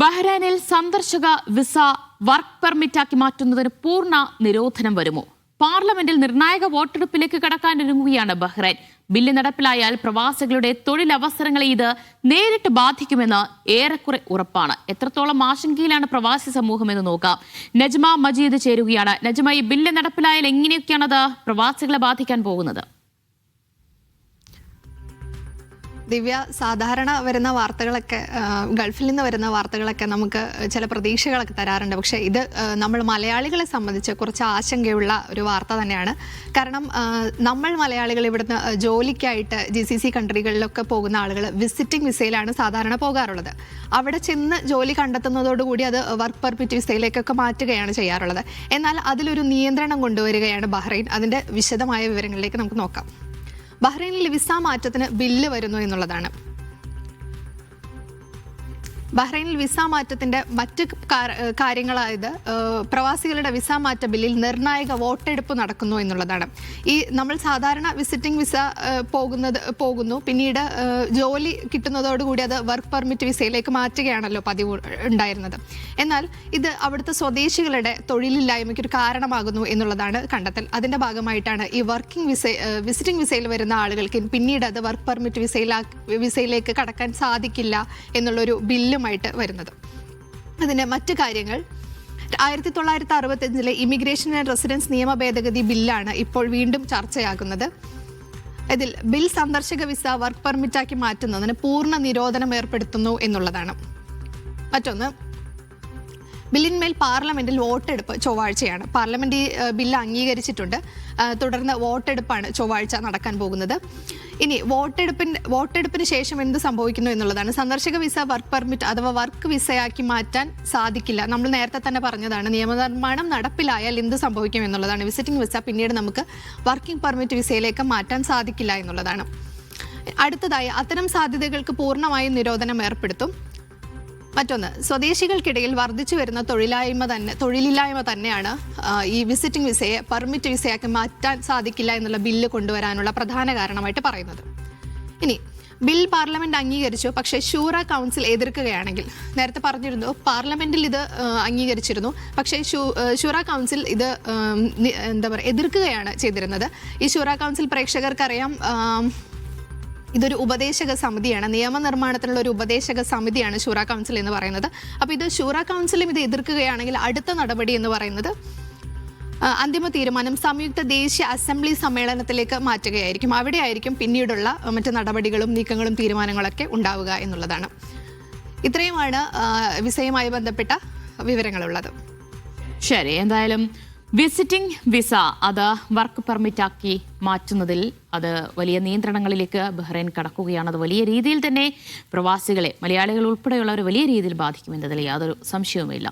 ബഹ്റൈനിൽ സന്ദർശക visa work പെർമിറ്റാക്കി മാറ്റുന്നതിന് പൂർണ നിരോധനം വരുമോ? പാർലമെന്റിൽ നിർണായക വോട്ടെടുപ്പിലേക്ക് കടക്കാനൊരുങ്ങുകയാണ് ബഹ്റൈൻ. ബില്ല് നടപ്പിലായാൽ പ്രവാസികളുടെ തൊഴിലവസരങ്ങളെ ഇത് നേരിട്ട് ബാധിക്കുമെന്ന് ഏറെക്കുറെ ഉറപ്പാണ്. എത്രത്തോളം ആശങ്കയിലാണ് പ്രവാസി സമൂഹം എന്ന് നോക്കാം. നജ്മ മജീദ് ചേരുകയാണ്. നജ്മ ഈ ബില്ല് നടപ്പിലായാൽ എങ്ങനെയൊക്കെയാണത് പ്രവാസികളെ ബാധിക്കാൻ പോകുന്നത്? ദിവ്യ സാധാരണ വരുന്ന വാർത്തകളൊക്കെ ഗൾഫിൽ നിന്ന് വരുന്ന വാർത്തകളൊക്കെ നമുക്ക് ചില പ്രതീക്ഷകളൊക്കെ തരാറുണ്ട്. പക്ഷേ ഇത് നമ്മൾ മലയാളികളെ സംബന്ധിച്ച് കുറച്ച് ആശങ്കയുള്ള ഒരു വാർത്ത തന്നെയാണ്. കാരണം നമ്മൾ മലയാളികൾ ഇവിടുന്ന് ജോലിക്കായിട്ട് ജി സി സി കൺട്രികളിലൊക്കെ പോകുന്ന ആളുകൾ വിസിറ്റിംഗ് വിസയിലാണ് സാധാരണ പോകാറുള്ളത്. അവിടെ ചെന്ന് ജോലി കണ്ടെത്തുന്നതോടുകൂടി അത് വർക്ക് പെർമിറ്റ് വിസയിലേക്കൊക്കെ മാറ്റുകയാണ് ചെയ്യാറുള്ളത്. എന്നാൽ അതിലൊരു നിയന്ത്രണം കൊണ്ടുവരികയാണ് ബഹ്റൈൻ. അതിന്റെ വിശദമായ വിവരങ്ങളിലേക്ക് നമുക്ക് നോക്കാം. ബഹ്റൈനിൽ വിസ മാറ്റത്തിന് ബില്ല് വരുന്നു എന്നുള്ളതാണ്. ബഹ്റൈനിൽ വിസ മാറ്റത്തിന്റെ മറ്റ് കാര്യങ്ങളായത് പ്രവാസികളുടെ വിസ മാറ്റ ബില്ലിൽ നിർണായക വോട്ടെടുപ്പ് നടക്കുന്നു എന്നുള്ളതാണ്. ഈ നമ്മൾ സാധാരണ വിസിറ്റിംഗ് വിസ പോകുന്നത് പോകുന്നു. പിന്നീട് ജോലി കിട്ടുന്നതോടുകൂടി അത് വർക്ക് പെർമിറ്റ് വിസയിലേക്ക് മാറ്റുകയാണല്ലോ പതിവ് ഉണ്ടായിരുന്നത്. എന്നാൽ ഇത് അവിടുത്തെ സ്വദേശികളുടെ തൊഴിലില്ലായ്മയ്ക്ക് ഒരു കാരണമാകുന്നു എന്നുള്ളതാണ് കണ്ടെത്തൽ. അതിന്റെ ഭാഗമായിട്ടാണ് ഈ വർക്കിംഗ് വിസ വിസിറ്റിംഗ് വിസയിൽ വരുന്ന ആളുകൾക്ക് പിന്നീട് അത് വർക്ക് പെർമിറ്റ് വിസയിലാ വിസയിലേക്ക് കടക്കാൻ സാധിക്കില്ല എന്നുള്ളൊരു ബില്ലുമായിട്ട് വരുന്നത്. അതിന് മറ്റു കാര്യങ്ങൾ. ആയിരത്തി തൊള്ളായിരത്തി അറുപത്തഞ്ചിലെ ഇമിഗ്രേഷൻ ആൻഡ് റെസിഡൻസ് നിയമ ഭേദഗതി ബില്ലാണ് ഇപ്പോൾ വീണ്ടും ചർച്ചയാകുന്നത്. ഇതിൽ ബിൽ സന്ദർശക വിസ വർക്ക് പെർമിറ്റാക്കി മാറ്റുന്നതിന് പൂർണ നിരോധനം ഏർപ്പെടുത്തുന്നു എന്നുള്ളതാണ്. മറ്റൊന്ന് ബില്ലിന്മേൽ പാർലമെന്റിൽ വോട്ടെടുപ്പ് ചൊവ്വാഴ്ചയാണ്. പാർലമെന്റ് ബില്ല് അംഗീകരിച്ചിട്ടുണ്ട്. തുടർന്ന് വോട്ടെടുപ്പാണ് ചൊവ്വാഴ്ച നടക്കാൻ പോകുന്നത്. ഇനി വോട്ടെടുപ്പിന് വോട്ടെടുപ്പിന് ശേഷം എന്ത് സംഭവിക്കുന്നു എന്നുള്ളതാണ്. സന്ദർശക വിസ വർക്ക് പെർമിറ്റ് അഥവാ വർക്ക് വിസയാക്കി മാറ്റാൻ സാധിക്കില്ല. നമ്മൾ നേരത്തെ തന്നെ പറഞ്ഞതാണ് നിയമനിർമ്മാണം നടപ്പിലായാൽ എന്ത് സംഭവിക്കും എന്നുള്ളതാണ്. വിസിറ്റിംഗ് വിസ പിന്നീട് നമുക്ക് വർക്കിംഗ് പെർമിറ്റ് വിസയിലേക്ക് മാറ്റാൻ സാധിക്കില്ല എന്നുള്ളതാണ്. അടുത്തതായി അത്തരം സാധ്യതകൾക്ക് പൂർണമായും നിരോധനം ഏർപ്പെടുത്തും. മറ്റൊന്ന് സ്വദേശികൾക്കിടയിൽ വർദ്ധിച്ചു വരുന്ന തൊഴിലായ്മ തന്നെ തൊഴിലില്ലായ്മ തന്നെയാണ് ഈ വിസിറ്റിംഗ് വിസയെ പെർമിറ്റ് വിസയാക്കി മാറ്റാൻ സാധിക്കില്ല എന്നുള്ള ബില്ല് കൊണ്ടുവരാനുള്ള പ്രധാന കാരണമായിട്ട് പറയുന്നത്. ഇനി ബിൽ പാർലമെന്റ് അംഗീകരിച്ചു പക്ഷേ ഷൂറ കൗൺസിൽ എതിർക്കുകയാണെങ്കിൽ നേരത്തെ പറഞ്ഞിരുന്നു പാർലമെന്റിൽ ഇത് അംഗീകരിച്ചിരുന്നു പക്ഷേ ഷൂറ കൗൺസിൽ ഇത് എന്താ പറയുക എതിർക്കുകയാണ് ചെയ്തിരുന്നത്. ഈ ഷൂറ കൗൺസിൽ പ്രേക്ഷകർക്കറിയാം ഇതൊരു ഉപദേശക സമിതിയാണ് നിയമനിർമ്മാണത്തിനുള്ള ഒരു ഉപദേശക സമിതിയാണ് ഷൂറ കൗൺസിൽ എന്ന് പറയുന്നത്. അപ്പോൾ ഇത് ഷൂറ കൗൺസിലും ഇത് എതിർക്കുകയാണെങ്കിൽ അടുത്ത നടപടി എന്ന് പറയുന്നത് അന്തിമ തീരുമാനം സംയുക്ത ദേശീയ അസംബ്ലി സമ്മേളനത്തിലേക്ക് മാറ്റുകയായിരിക്കും. അവിടെയായിരിക്കും പിന്നീടുള്ള മറ്റ് നടപടികളും നീക്കങ്ങളും തീരുമാനങ്ങളൊക്കെ ഉണ്ടാവുക എന്നുള്ളതാണ്. ഇത്രയുമാണ് വിസയുമായി ബന്ധപ്പെട്ട വിവരങ്ങളുള്ളത്. ശരി എന്തായാലും വിസിറ്റിംഗ് വിസ അത് വർക്ക് പെർമിറ്റാക്കി മാറ്റുന്നതിൽ അത് വലിയ നിയന്ത്രണങ്ങളിലേക്ക് ബഹ്റൈൻ കടക്കുകയാണ്. അത് വലിയ രീതിയിൽ തന്നെ പ്രവാസികളെ മലയാളികൾ ഉൾപ്പെടെയുള്ളവരെ വലിയ രീതിയിൽ ബാധിക്കുമെന്നതിൽ യാതൊരു സംശയവുമില്ല.